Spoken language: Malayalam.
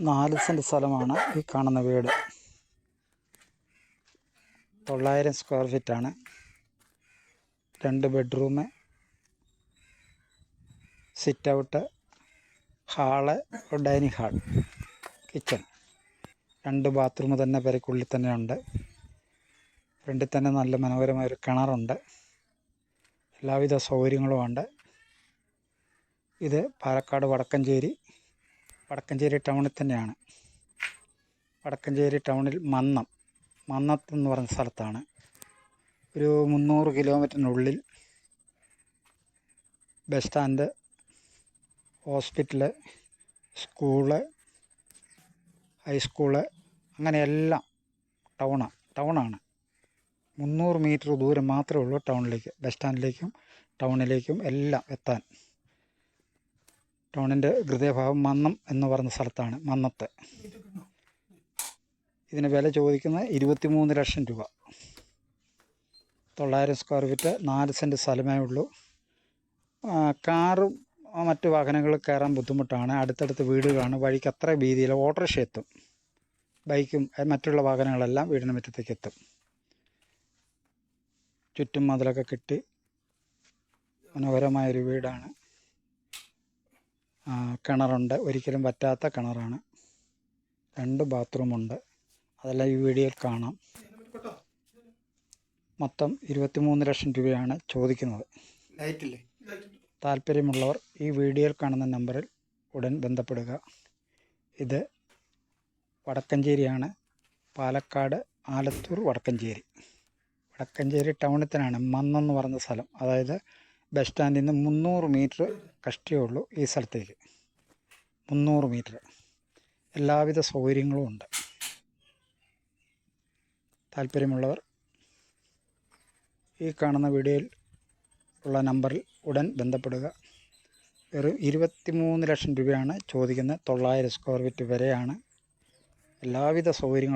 നാല് സെന്റ് സ്ഥലമാണ് ഈ കാണുന്ന വീട്. തൊള്ളായിരം സ്ക്വയർ ഫീറ്റാണ് രണ്ട് bedroom sit out hall dining hall kitchen. രണ്ട് ബാത്റൂം തന്നെ പെരക്കുള്ളിൽ തന്നെ ഉണ്ട്. ഫ്രണ്ടിൽ തന്നെ നല്ല മനോഹരമായ ഒരു കിണറുണ്ട്. എല്ലാവിധ സൗകര്യങ്ങളുമുണ്ട് ഇത് പാലക്കാട് വടക്കഞ്ചേരി വടക്കഞ്ചേരി ടൗണിൽ തന്നെയാണ്. വടക്കഞ്ചേരി ടൗണിൽ മന്നം. മന്നത്ത് എന്ന് പറഞ്ഞ സ്ഥലത്താണ്. ഒരു മുന്നൂറ് കിലോമീറ്ററിനുള്ളിൽ bus stand hospital school high school അങ്ങനെ എല്ലാം ടൗണാണ് ടൗണാണ്. മുന്നൂറ് മീറ്റർ ദൂരം മാത്രമേ ഉള്ളൂ ടൗണിലേക്ക് ബസ് സ്റ്റാൻഡിലേക്കും ടൗണിലേക്കും എല്ലാം എത്താൻ. ടൗണിന്റെ ഹൃദയഭാഗം മന്നം എന്ന് പറയുന്ന സ്ഥലത്താണ് മന്നത്ത്. ഇതിന് വില ചോദിക്കുന്നത് ഇരുപത്തിമൂന്ന് ലക്ഷം രൂപ. തൊള്ളായിരം സ്ക്വയർ ഫീറ്റ് നാല് സെന്റ് സ്ഥലമേ ഉള്ളൂ. കാറും മറ്റു വാഹനങ്ങൾ കയറാൻ ബുദ്ധിമുട്ടാണ്. അടുത്തടുത്ത് വീടുകളാണ്. വഴിക്ക് അത്ര വീതിയിൽ ഓട്ടോറിക്ഷ എത്തും. ബൈക്കും മറ്റുള്ള വാഹനങ്ങളെല്ലാം വീടിന് മുറ്റത്തേക്ക് എത്തും. ചുറ്റും മതിലൊക്കെ കെട്ടി മനോഹരമായൊരു വീടാണ്. കിണറുണ്ട്. ഒരിക്കലും പറ്റാത്ത കിണറാണ്. രണ്ട് ബാത്റൂമുണ്ട്. അതെല്ലാം ഈ വീഡിയോയിൽ കാണാം. മൊത്തം ഇരുപത്തിമൂന്ന് ലക്ഷം രൂപയാണ് ചോദിക്കുന്നത്. താല്പര്യമുള്ളവർ ഈ വീഡിയോയിൽ കാണുന്ന നമ്പറിൽ ഉടൻ ബന്ധപ്പെടുക. ഇത് വടക്കഞ്ചേരിയാണ്. പാലക്കാട് ആലത്തൂർ വടക്കഞ്ചേരി. വടക്കഞ്ചേരി ടൗണിൽ തന്നെയാണ് മന്നെന്ന് പറഞ്ഞ സ്ഥലം. അതായത് ബസ് സ്റ്റാൻഡിൽ നിന്ന് മുന്നൂറ് മീറ്റർ കഷ്ടിയേ ഉള്ളൂ ഈ സ്ഥലത്തേക്ക്. മുന്നൂറ് മീറ്റർ. എല്ലാവിധ സൗകര്യങ്ങളും ഉണ്ട്. താല്പര്യമുള്ളവർ ഈ കാണുന്ന വീഡിയോയിൽ ഉള്ള നമ്പറിൽ ഉടൻ ബന്ധപ്പെടുക. വെറും ഇരുപത്തിമൂന്ന് ലക്ഷം രൂപയാണ് ചോദിക്കുന്നത് തൊള്ളായിരം സ്ക്വയർ ഫീറ്റ് വരെയാണ് എല്ലാവിധ സൗകര്യങ്ങളും